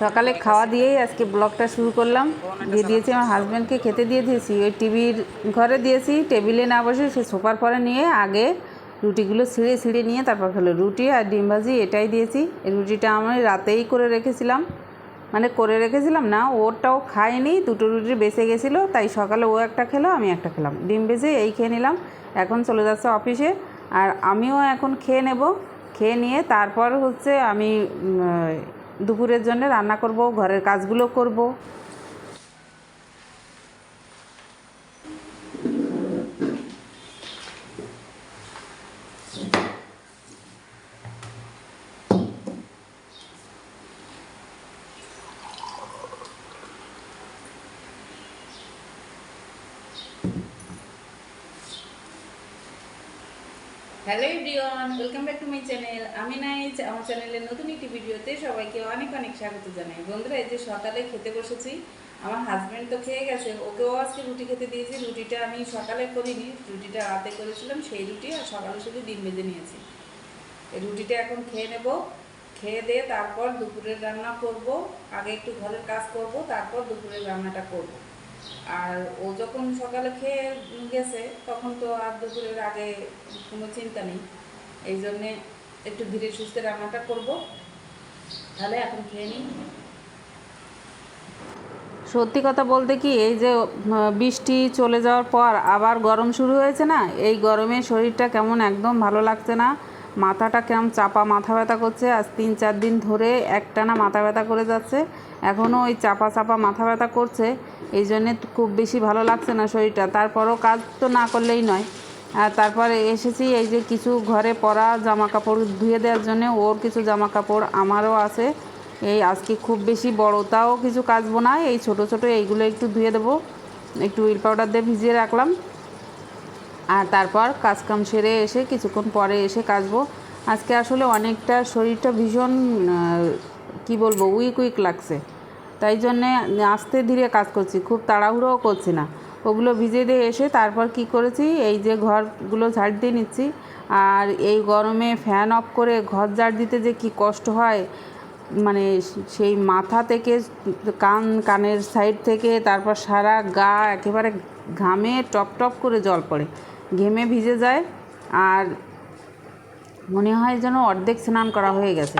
সকালে খাওয়া দিয়েই আজকে ব্লগটা শুরু করলাম। দিয়ে দিয়েছি আমার হাজব্যান্ডকে খেতে দিয়ে দিয়েছি। ওই টিভির ঘরে দিয়েছি, টেবিলে না বসে সে সোফার পরে নিয়ে আগে রুটিগুলো ছিঁড়ে ছিঁড়ে নিয়ে তারপর খেলো রুটি আর ডিম ভাজি এটাই দিয়েছি। রুটিটা আমি রাতেই করে রেখেছিলাম। মানে করে রেখেছিলাম না, ওরটাও খায়নি দুটো রুটি বেঁচে গেছিল, তাই সকালে ও একটা খেলো, আমি একটা খেলাম। ডিম ভেজে এই খেয়ে নিলাম, এখন চলে যাচ্ছে অফিসে। আর আমিও এখন খেয়ে নেব, খেয়ে নিয়ে তারপর হচ্ছে আমি দুপুরের জন্য রান্না করব ঘরের কাজগুলো করব। Hello everyone welcome back to my channel আমি নাইজ, আমার চ্যানেলের নতুন একটি ভিডিওতে সবাইকে অনেক অনেক স্বাগত জানাই। বন্ধুরা, এই যে সকালে খেতে বসেছি, আমার হাজব্যান্ড তো খেয়ে গেছে, ওকেও আজকে রুটি খেতে দিয়েছি। রুটিটা আমি সকালে করিনি, রুটিটা রাতে করেছিলাম, সেই রুটি আর সকালে শুধু ডিম বেঁধে নিয়েছি। এই রুটিটা এখন খেয়ে নেব, খেয়ে দিয়ে তারপর দুপুরের রান্না করব, আগে একটু ঘরের কাজ করব, তারপর দুপুরের রান্নাটা করব। আর ও যখন সকালে খেয়ে গেছে, তখন তো আর দুপুরের আগে কোনো চিন্তা নেই। এই জন্যে একটু ধীরে সুস্থে রান্নাটা করব। তাহলে এখন খেয়ে নিই। সত্যি কথা বলতে কি, এই যে বৃষ্টি চলে যাওয়ার পর আবার গরম শুরু হয়েছে না, এই গরমে শরীরটা কেমন একদম ভালো লাগছে না। মাথাটা কেমন চাপা মাথা ব্যথা করছে? আজ তিন চার দিন ধরে একটানা মাথা ব্যথা করে যাচ্ছে। এখনও ওই চাপা চাপা মাথা ব্যথা করছে। এই জন্যে খুব বেশি ভালো লাগছে না শরীরটা। তারপরও কাজ তো না করলেই নয়। আর তারপরে এসেছি এই যে কিছু ঘরে পরা জামা কাপড় ধুয়ে দেওয়ার জন্য। ওর কিছু জামা কাপড় আমারও আছে। এই আজকে খুব বেশি বড়টাও কিছু কাচবো না। এই ছোট ছোট এইগুলো একটু ধুয়ে দেবো। একটু উইল পাউডার দিয়ে ভিজিয়ে রাখলাম। আর তারপর কাজকাম সেরে এসে কিছুক্ষণ পরে এসে কাচবো আজকে আসলে অনেকটা শরীরটা ভীষণ কি বলব উইক উইক লাগছে। তাই জন্যে আস্তে ধীরে কাজ করছি, খুব তাড়াহুড়োও করছি না। ওগুলো ভিজে দিয়ে এসে তারপর কি করেছি, এই যে ঘরগুলো ঝাড় দিয়ে নিচ্ছি, আর এই গরমে ফ্যান অফ করে ঘর ঝাড় দিতে যে কি কষ্ট হয় মানে সেই মাথা থেকে, কান, কানের সাইড থেকে, তারপর সারা গা একেবারে ঘামে টপ টপ করে জল পড়ে। ঘেমে ভিজে যায় আর মনে হয় যেন অর্ধেক স্নান করা হয়ে গেছে।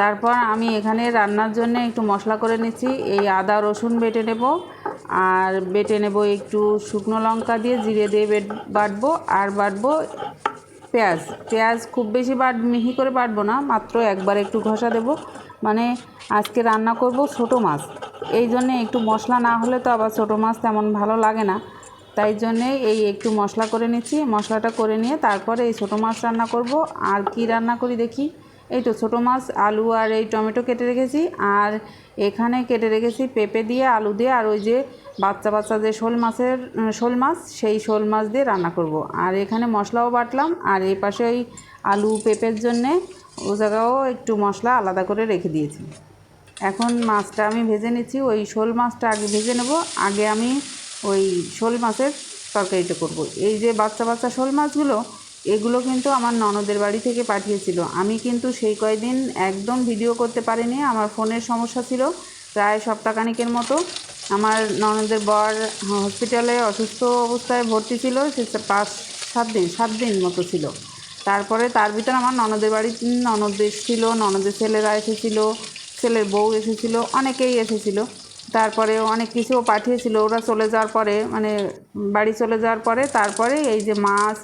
তারপর আমি এখানে রান্নার জন্য একটু মশলা করে নিচ্ছি। এই আদা, রসুন বেটে নেব আর বেটে নেব একটু শুকনো লঙ্কা দিয়ে জিরে দিয়ে বেট বাটবো আর বাটবো পেঁয়াজ। পেঁয়াজ খুব বেশি বাট মিহি করে বাটবো না, মাত্র একবার একটু ঘষা দেব। মানে আজকে রান্না করব ছোটো মাছ। এই জন্যে একটু মশলা না হলে তো আবার ছোটো মাছ তেমন ভালো লাগে না। তাই জন্যে এই একটু মশলা করে নিচ্ছি। মশলাটা করে নিয়ে তারপরে এই ছোটো মাছ রান্না করব। আর কি রান্না করি দেখি? এই তো ছোটো মাছ, আলু আর এই টমেটো কেটে রেখেছি। আর এখানে কেটে রেখেছি পেঁপে দিয়ে, আলু দিয়ে আর ওই যে বাচ্চা বাচ্চা যে শোল মাছের শোল মাছ, সেই শোল মাছ দিয়ে রান্না করব। আর এখানে মশলাও বাটলাম। আর এই পাশে ওই আলু পেঁপের জন্যে ও জায়গাও একটু মশলা আলাদা করে রেখে দিয়েছি। এখন মাছটা আমি ভেজে নিচ্ছি। ওই শোল মাছটা আগে ভেজে নেব। আগে আমি ওই শোল মাছের তরকারিটা করব। এই যে বাচ্চা বাচ্চা শোল মাছগুলো, এগুলো কিন্তু আমার ননদের বাড়ি থেকে পাঠিয়েছিল। আমি কিন্তু সেই কয়দিন একদম ভিডিও করতে পারিনি, আমার ফোনের সমস্যা ছিল। প্রায় সপ্তাহখানিকের মতো আমার ননদের বর হসপিটালে অসুস্থ অবস্থায় ভর্তি ছিল, সে পাঁচ, সাত দিন সাত দিন মতো ছিল। তারপরে তার ভিতর আমার ননদের বাড়ি ননদ এসেছিল ননদের ছেলেরা এসেছিল, ছেলের বউ এসেছিল, অনেকেই এসেছিল। তারপরে অনেক কিছুও পাঠিয়েছিল। ওরা চলে যাওয়ার পরে মানে বাড়ি চলে যাওয়ার পরে তারপরে এই যে মাছ,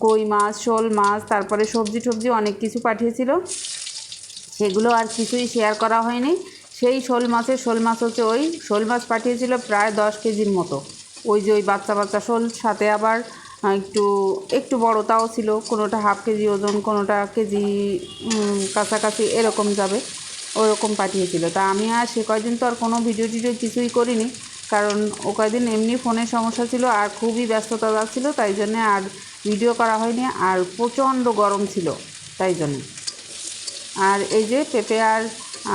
কই মাছ, শোল মাছ, তারপরে সবজি টবজি অনেক কিছু পাঠিয়েছিল। সেগুলো আর কিছুই শেয়ার করা হয়নি। সেই শোল মাছের শোল মাছ হচ্ছে ওই, শোল মাছ পাঠিয়েছিল প্রায় দশ কেজির মতো। ওই যে ওই বাচ্চা বাচ্চা শোল, সাথে আবার একটু একটু একটু বড়টাও ছিল। কোনোটা হাফ কেজি ওজন, কোনোটা কেজি কাছাকাছি এরকম যাবে। ওরকম পাঠিয়েছিল। তা আমি আর সে কয়দিন তো আর কোনো ভিডিও টিডিও কিছুই করিনি। কারণ ও কয়দিন এমনি ফোনের সমস্যা ছিল আর খুবই ব্যস্ততা যাচ্ছিল তাই জন্যে আর ভিডিও করা হয়নি আর প্রচণ্ড গরম ছিল, তাই জন্যে। আর এই যে পেঁপে আর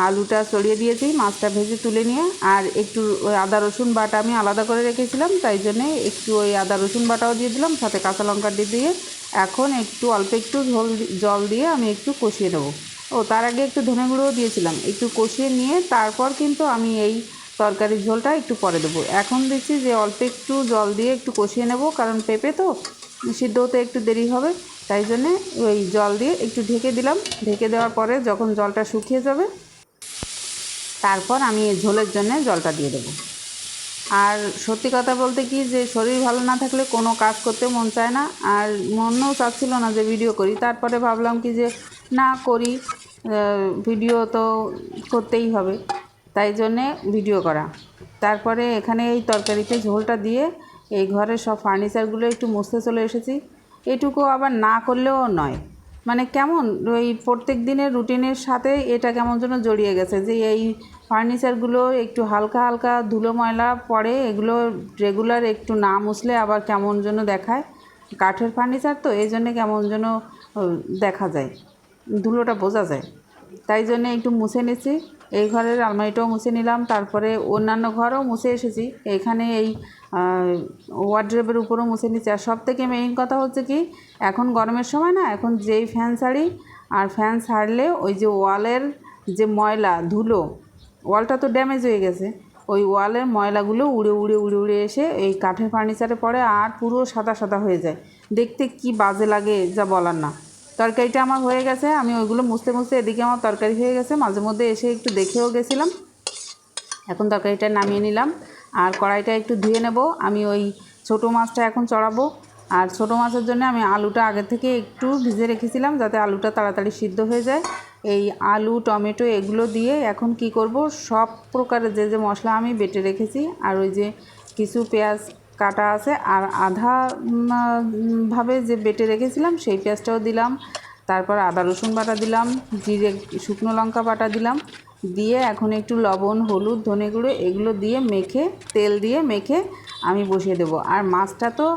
আলুটা চড়িয়ে দিয়েছি, মাছটা ভেজে তুলে নিয়ে। আর একটু ওই আদা, রসুন বাটা আমি আলাদা করে রেখেছিলাম, তাই জন্যে একটু ওই আদা, রসুন বাটাও দিয়ে দিলাম, সাথে কাঁচা লঙ্কা দিয়ে দিয়ে। এখন একটু, অল্প একটু ঝোল জল দিয়ে আমি একটু কষিয়ে নেব। ও, তার আগে একটু ধনে গুঁড়োও দিয়েছিলাম। একটু কষিয়ে নিয়ে তারপর কিন্তু আমি এই তরকারির ঝোলটা একটু পরে দেবো। এখন দেখছি যে অল্প একটু জল দিয়ে একটু কষিয়ে নেব, কারণ পেঁপে তো সিদ্ধ হতে একটু দেরি হবে, তাই জন্যে ওই জল দিয়ে একটু ঢেকে দিলাম। ঢেকে দেওয়ার পরে যখন জলটা শুকিয়ে যাবে, তারপর আমি এই ঝোলের জন্য জলটা দিয়ে দেবো। আর সত্যি কথা বলতে কি যে শরীর ভালো না থাকলে কোনো কাজ করতে মন চায় না, আর মনও চাচ্ছিল না যে ভিডিও করি। তারপরে ভাবলাম কি যে না করি ভিডিও তো করতেই হবে, তাই জন্যে ভিডিও করা। তারপরে এখানে এই তরকারিতে ঝোলটা দিয়ে এই ঘরের সব ফার্নিচারগুলো একটু মুছতে চলে এসেছি। এটুকু আবার না করলেও নয়। মানে কেমন, ওই প্রত্যেক দিনের রুটিনের সাথে এটা কেমন যেন জড়িয়ে গেছে যে এই ফার্নিচারগুলো একটু হালকা হালকা ধুলো ময়লা পড়ে, এগুলো রেগুলার একটু না মুছলে আবার কেমন যেন দেখায়। কাঠের ফার্নিচার তো, এই জন্যে কেমন যেন দেখা যায়। ধুলোটা বোঝা যায়। তাই জন্য একটু মুছে নিচ্ছি। এই ঘরের আলমারিটাও মুছে নিলাম। তারপরে অন্যান্য ঘরও মুছে এসেছি। এখানে এই ওয়ার্ড্রেবের উপরও মুছে নিচ্ছি। আর সব থেকে মেইন কথা হচ্ছে কি, এখন গরমের সময় না, এখন যেই ফ্যান ছাড়ি আর ফ্যান ছাড়লে ওই যে ওয়ালের যে ময়লা, ধুলো, ওয়ালটা তো ড্যামেজ হয়ে গেছে। ওই ওয়ালের ময়লাগুলো উড়ে উড়ে উড়ে উড়ে এসে এই কাঠের ফার্নিচারে পড়ে আর পুরো সাদা সাদা হয়ে যায়। দেখতে কি বাজে লাগে, যা বলার না। তরকারিটা আমার হয়ে গেছে, আমি ওইগুলো মুছতে মুছতে এদিকে আমার তরকারি হয়ে গেছে, মাঝে মধ্যে এসে একটু দেখেও গেছিলাম। এখন তরকারিটা নামিয়ে নিলাম, আর কড়াইটা একটু ধুয়ে নেব, আমি ওই ছোটো মাছটা এখন চড়াবো। আর ছোটো মাছের জন্য আমি আলুটা আগে থেকে একটু ভিজে রেখেছিলাম, যাতে আলুটা তাড়াতাড়ি সিদ্ধ হয়ে যায়। এই আলু, টমেটো এগুলো দিয়ে এখন কি করব, সব প্রকারের যে যে মশলা আমি বেটে রেখেছি, আর ওই যে কিছু পেঁয়াজ কাটা আছে আর আধা ভাবে যে বেটে রেখেছিলাম সেই পেঁয়াজটাও দিলাম। তারপর আদা, রসুন বাটা দিলাম, জিরে, শুকনো লঙ্কা বাটা দিলাম। দিয়ে এখন একটু লবণ, হলুদ, ধনে গুঁড়ো এগুলো দিয়ে মেখে, তেল দিয়ে মেখে আমি বসিয়ে দেবো। আর মাছটা তো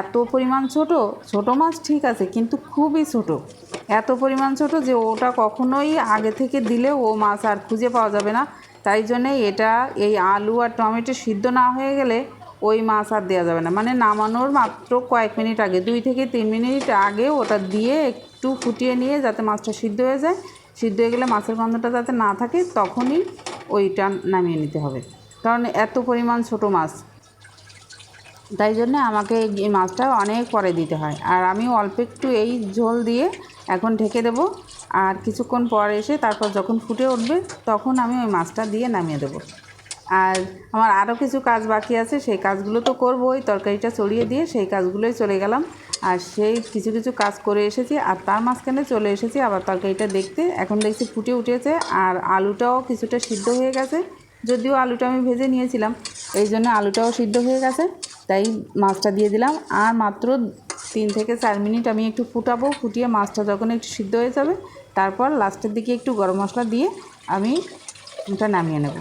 এত পরিমাণ ছোট ছোট মাছ ঠিক আছে, কিন্তু খুবই ছোট। এত পরিমাণ ছোট যে ওটা কখনোই আগে থেকে দিলে ও মাছ আর খুঁজে পাওয়া যাবে না। তাই জন্যে এটা, এই আলু আর টমেটো সিদ্ধ না হয়ে গেলে ওই মাছ আর দেওয়া যাবে না। মানে নামানোর মাত্র কয়েক মিনিট আগে, দুই থেকে তিন মিনিট আগে ওটা দিয়ে একটু ফুটিয়ে নিয়ে যাতে মাছটা সিদ্ধ হয়ে যায়। সিদ্ধ হয়ে গেলে মাছের গন্ধটা যাতে না থাকে, তখনই ওইটা নামিয়ে নিতে হবে। কারণ এত পরিমাণ ছোট মাছ। তাই জন্য আমাকে এই মাছটা অনেক পরে দিতে হয়। আর আমি অল্প একটু এই ঝোল দিয়ে এখন ঢেকে দেবো। আর কিছুক্ষণ পর এসে তারপর যখন ফুটে উঠবে, তখন আমি ওই মাছটা দিয়ে নামিয়ে দেবো। আর আমার আরও কিছু কাজ বাকি আছে, সেই কাজগুলো তো করবোই। তরকারিটা চড়িয়ে দিয়ে সেই কাজগুলোই চলে গেলাম। আর সেই কিছু কিছু কাজ করে এসেছি, আর তার মাঝখানে চলে এসেছি আবার তরকারিটা দেখতে। এখন দেখছি ফুটে উঠেছে, আর আলুটাও কিছুটা সিদ্ধ হয়ে গেছে। যদিও আলুটা আমি ভেজে নিয়েছিলাম, এই জন্য আলুটাও সিদ্ধ হয়ে গেছে, তাই মাছটা দিয়ে দিলাম। আর মাত্র তিন থেকে চার মিনিট আমি একটু ফুটাবো, ফুটিয়ে মাছটা যখন একটু সিদ্ধ হয়ে যাবে, তারপর লাস্টের দিকে একটু গরম মশলা দিয়ে আমি ওটা নামিয়ে নেব।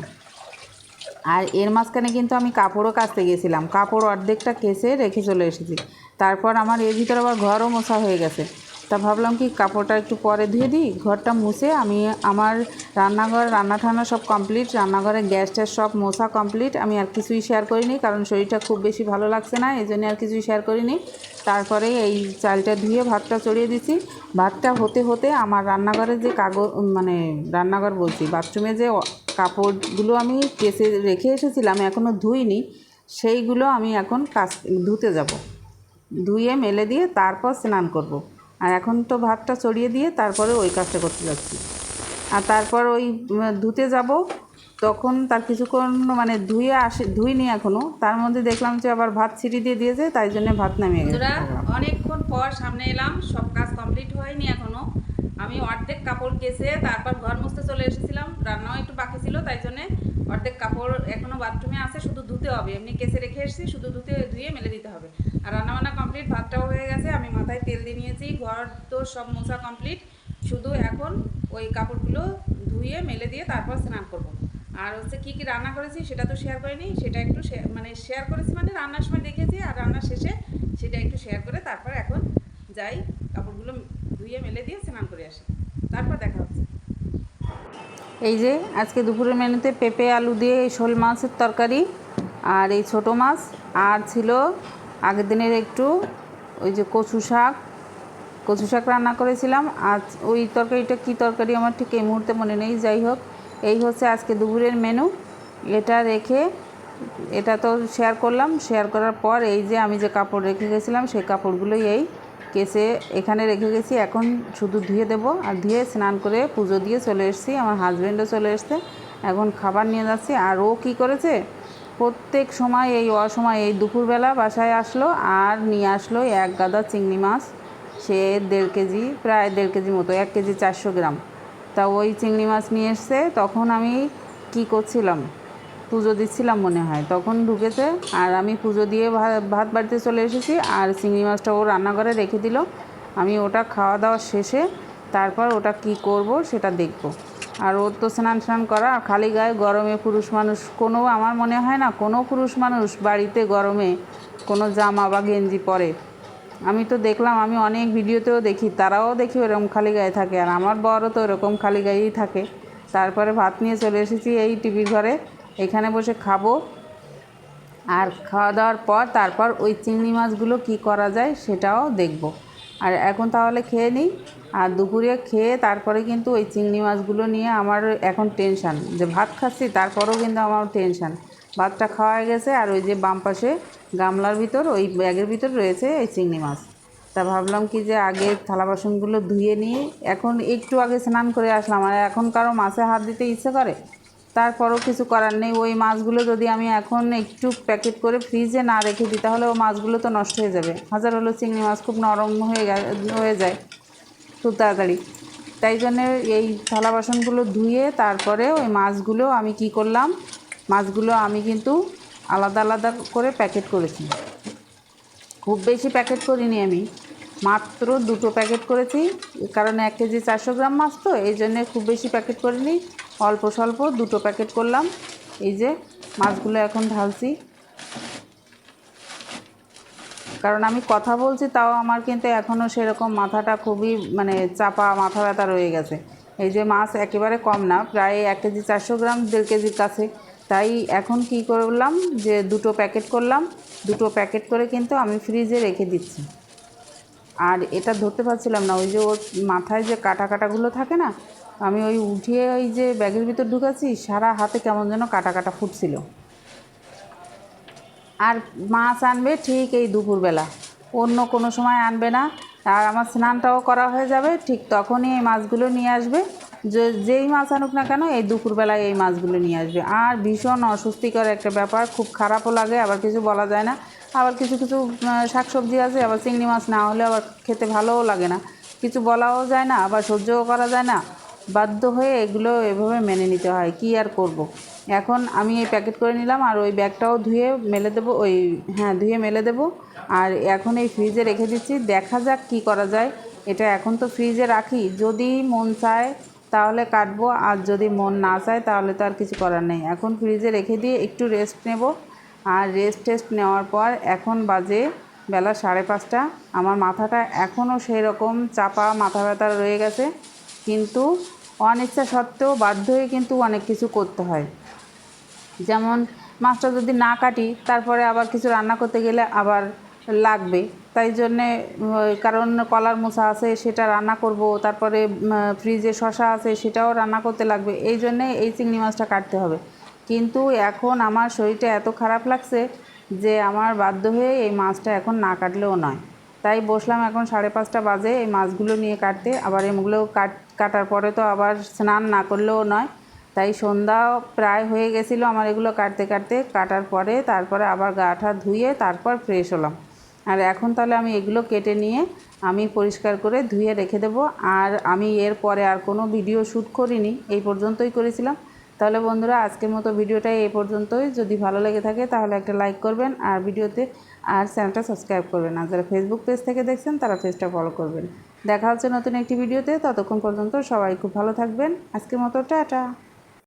আর এর মাঝখানে কিন্তু আমি কাপড়ও কাচতে গেছিলাম। কাপড় অর্ধেকটা কেসে রেখে চলে এসেছি। তারপর আমার এর ভিতরে আবার ঘরও মশা হয়ে গেছে। তা ভাবলাম কি কাপড়টা একটু পরে ধুয়ে দিই, ঘরটা মুছে আমি আমার রান্নাঘর, রান্না ঠান্না সব কমপ্লিট রান্নাঘরে গ্যাস ট্যাস সব মোছা কমপ্লিট আমি আর কিছুই শেয়ার করিনি কারণ শরীরটা খুব বেশি ভালো লাগছে না, এই জন্য আর কিছুই শেয়ার করিনি তারপরে এই চালটা ধুয়ে ভাতটা চড়িয়ে দিচ্ছি ভাতটা হতে হতে আমার রান্নাঘরের যে কাগজ মানে রান্নাঘর বলছি বাথরুমে যে কাপড়গুলো আমি কেসে রেখে এসেছিলাম এখনও ধুইনি, সেইগুলো আমি এখন কাচ, ধুতে যাব ধুয়ে মেলে দিয়ে তারপর স্নান করব। আর এখন তো ভাতটা চড়িয়ে দিয়ে তারপরে ওই কাজটা করতে যাচ্ছি। আর তারপর ওই ধুতে যাব, তখন তার কিছুক্ষণ মানে ধুয়ে আসে, ধুইনি এখনও তার মধ্যে দেখলাম যে আবার ভাত ছিটি দিয়ে দিয়েছে, তাই জন্য ভাত নামিয়ে গেছে। অনেকক্ষণ পর সামনে এলাম, সব কাজ কমপ্লিট হয়নি এখনও। আমি অর্ধেক কাপড় কেচে তারপর ঘর মুছতে চলে এসেছিলাম, রান্নাও একটু বাকি ছিল, তাই জন্য অর্ধেক কাপড় এখনও বাথরুমে আছে, শুধু ধুতে হবে। এমনি কেসে রেখে এসেছি, শুধু ধুতে ধুয়ে মেলে দিতে হবে। আর রান্নাবান্না কমপ্লিট ভাতটাও হয়ে গেছে, আমি মাথায় তেল দিয়ে নিয়েছি, ঘর তো সব মোছা কমপ্লিট শুধু এখন ওই কাপড়গুলো ধুয়ে, মেলে দিয়ে তারপর স্নান করব। আর হচ্ছে কী কী রান্না করেছি সেটা তো শেয়ার করিনি, সেটা একটু মানে শেয়ার করেছি মানে রান্নার সময় দেখেছি আর রান্নার শেষে সেটা একটু শেয়ার করে তারপর এখন যাই কাপড়গুলো ধুয়ে, মেলে দিয়ে স্নান করে আসি। তারপর দেখা হচ্ছে। এই যে আজকে দুপুরের মেনুতে পেঁপে, আলু দিয়ে এই শোল মাছের তরকারি আর এই ছোটো মাছ, আর ছিল আগের দিনের একটু ওই যে কচু শাক কচু শাক রান্না করেছিলাম। আজ ওই তরকারিটা কী তরকারি আমার ঠিক এই মুহূর্তে মনে নেই, যাই হোক। এই হচ্ছে আজকে দুপুরের মেনু এটা রেখে এটা তো শেয়ার করলাম। শেয়ার করার পর এই যে আমি যে কাপড় রেখে গেছিলাম, সেই কাপড়গুলোই এই কেসে এখানে রেখে গেছি। এখন শুধু ধুয়ে দেব। আর ধুয়ে স্নান করে পুজো দিয়ে চলে এসেছি। আমার হাজব্যান্ডও চলে এসছে। এখন খাবার নিয়ে যাচ্ছি। আর ও কী করেছে? প্রত্যেক সময় এই অসময় এই দুপুরবেলা বাসায় আসলো আর নিয়ে আসলো এক গাদা চিংড়ি মাছ। সে দেড় কেজি, প্রায় দেড় কেজি মতো, এক কেজি চারশো গ্রাম। তা ওই চিংড়ি মাছ নিয়ে এসছে। তখন আমি কি করছিলাম? পুজো দিচ্ছিলাম মনে হয়। তখন ঢুকেছে আর আমি পুজো দিয়ে ভাত বাড়িতে চলে এসেছি আর চিংড়ি মাছটা ও রান্নাঘরে রেখে দিল। আমি ওটা খাওয়া দাওয়া শেষে তারপর ওটা কি করব সেটা দেখব। আর ওর তো স্নান স্নান করা আর খালি গায়ে গরমে পুরুষ মানুষ। কোনো, আমার মনে হয় না, কোনো পুরুষ মানুষ বাড়িতে গরমে কোনো জামা বা গেঞ্জি পরে। আমি তো দেখলাম, আমি অনেক ভিডিওতেও দেখি, তারাও দেখি ওরকম খালি গায়ে থাকে। আর আমার বড়ও তো ওরকম খালি গায়েই থাকে। তারপরে ভাত নিয়ে চলে এসেছি এই টিভির ঘরে। এখানে বসে খাব। আর খাওয়া দাওয়ার পর, তারপর ওই চিংড়ি মাছগুলো কি করা যায় সেটাও দেখব। আর এখন তাহলে খেয়ে নিই। আর দুপুরে খেয়ে তারপরে কিন্তু ওই চিংড়ি মাছগুলো নিয়ে আমার এখন টেনশান যে ভাত খাচ্ছি, তারপরেও কিন্তু আমার টেনশান ভাতটা খাওয়া গেছে আর ওই যে বাম পাশে গামলার ভিতর, ওই ব্যাগের ভিতর রয়েছে এই চিংড়ি মাছ। তা ভাবলাম কি যে আগে থালা বাসনগুলো ধুয়ে নিয়ে এখন একটু আগে স্নান করে আসলাম। আর এখন কারও মাছে হাত দিতে ইচ্ছে করে? তারপরও কিছু করার নেই। ওই মাছগুলো যদি আমি এখন একটু প্যাকেট করে ফ্রিজে না রেখে দিই, তাহলে ও মাছগুলো তো নষ্ট হয়ে যাবে। হাজার হলো চিংড়ি মাছ খুব নরম হয়ে হয়ে যায় খুব তাড়াতাড়ি। তাই জন্যে এই থালা বাসনগুলো ধুয়ে তারপরে ওই মাছগুলো আমি কি করলাম, মাছগুলো আমি কিন্তু আলাদা আলাদা করে প্যাকেট করেছি। খুব বেশি প্যাকেট করিনি আমি, মাত্র দুটো প্যাকেট করেছি। কারণ এক কেজি চারশো গ্রাম মাছ তো, এই জন্যে খুব বেশি প্যাকেট করিনি। অল্প স্বল্প দুটো প্যাকেট করলাম। এই যে মাছগুলো এখন ঢালছি। কারণ আমি কথা বলছি, তাও আমার কিন্তু এখনও সেরকম মাথাটা খুবই মানে চাপা, মাথা ব্যথা রয়ে গেছে। এই যে মাছ একেবারে কম না, প্রায় এক কেজি চারশো গ্রাম, দেড় কেজির কাছে। তাই এখন কি করলাম যে দুটো প্যাকেট করলাম। দুটো প্যাকেট করে কিন্তু আমি ফ্রিজে রেখে দিচ্ছি। আর এটা ধরতে পারছিলাম না, ওই যে ওর মাথায় যে কাটা কাটাগুলো থাকে না আমি ওই উঠিয়ে ওই যে ব্যাগের ভিতর ঢুকাচ্ছি সারা হাতে কেমন যেন কাটা কাটা ফুটছিল। আর মাছ আনবে ঠিক এই দুপুরবেলা। অন্য কোনো সময় আনবে না। আর আমার স্নানটাও করা হয়ে যাবে, ঠিক তখনই এই মাছগুলো নিয়ে আসবে। যে, যেই মাছ আনুক না কেন, এই দুপুরবেলায় এই মাছগুলো নিয়ে আসবে। আর ভীষণ অস্বস্তিকর একটা ব্যাপার, খুব খারাপও লাগে, আবার কিছু বলা যায় না। আবার কিছু কিছু শাকসবজি আছে, আবার চিংড়ি মাছ না হলে আবার খেতে ভালোও লাগে না। কিছু বলাও যায় না, আবার সহ্যও করা যায় না। বাধ্য হয়ে এগুলো এভাবে মেনে নিতে হয়, কি আর করব। এখন আমি এই প্যাকেট করে নিলাম আর ওই ব্যাগটাও ধুয়ে মেলে দেবো, ওই হ্যাঁ ধুয়ে মেলে দেবো। আর এখন এই ফ্রিজে রেখে দিচ্ছি, দেখা যাক কি করা যায়। এটা এখন তো ফ্রিজে রাখি, যদি মন চায় তাহলে কাটবো, আর যদি মন না চায় তাহলে তো আর কিছু করার নেই। এখন ফ্রিজে রেখে দিয়ে একটু রেস্ট নেব। আর রেস্ট টেস্ট নেওয়ার পর এখন বাজে বেলা সাড়ে পাঁচটা। আমার মাথাটা এখনও সেই রকম চাপা মাথা ব্যথা রয়ে গেছে। কিন্তু অনিচ্ছা সত্ত্বেও বাধ্য হয়ে কিন্তু অনেক কিছু করতে হয়। যেমন মাছটা যদি না কাটি, তারপরে আবার কিছু রান্না করতে গেলে আবার লাগবে। তাই জন্যে কারণ কলার মোচা আছে, সেটা রান্না করব, তারপরে ফ্রিজে শশা আছে, সেটাও রান্না করতে লাগবে। এই জন্যে এই চিংড়ি মাছটা কাটতে হবে। কিন্তু এখন আমার শরীরটা এত খারাপ লাগছে যে আমার বাধ্য হয়ে এই মাছটা এখন না কাটলেও নয়। তাই বসলাম এখন সাড়ে পাঁচটা বাজে, এই মাছগুলো নিয়ে কাটতে। আবার এগুলো কাট, কাটার পরে তো আবার স্নান না করলেও নয়। তাই সন্ধ্যা প্রায় হয়ে গেছিল আমার এগুলো কাটতে কাটতে। কাটার পরে তারপরে আবার গাটা ধুয়ে তারপর ফ্রেশ হলাম। আর এখন তাহলে আমি এগুলো কেটে নিয়ে আমি পরিষ্কার করে ধুয়ে রেখে দেবো। আর আমি এর পরে আর কোনো ভিডিও শ্যুট করিনি, এই পর্যন্তই করেছিলাম। তাহলে বন্ধুরা, আজকের মতো ভিডিওটাই এই পর্যন্তই। যদি ভালো লেগে থাকে তাহলে একটা লাইক করবেন। আর ভিডিওতে আর চ্যানেলটা সাবস্ক্রাইব করবেন আর যারা ফেসবুক পেজ থেকে দেখছেন, তারা পেজটা ফলো করবেন। দেখা হচ্ছে নতুন একটি ভিডিওতে, ততক্ষণ পর্যন্ত সবাই খুব ভালো থাকবেন। আজকের মতো টাটা।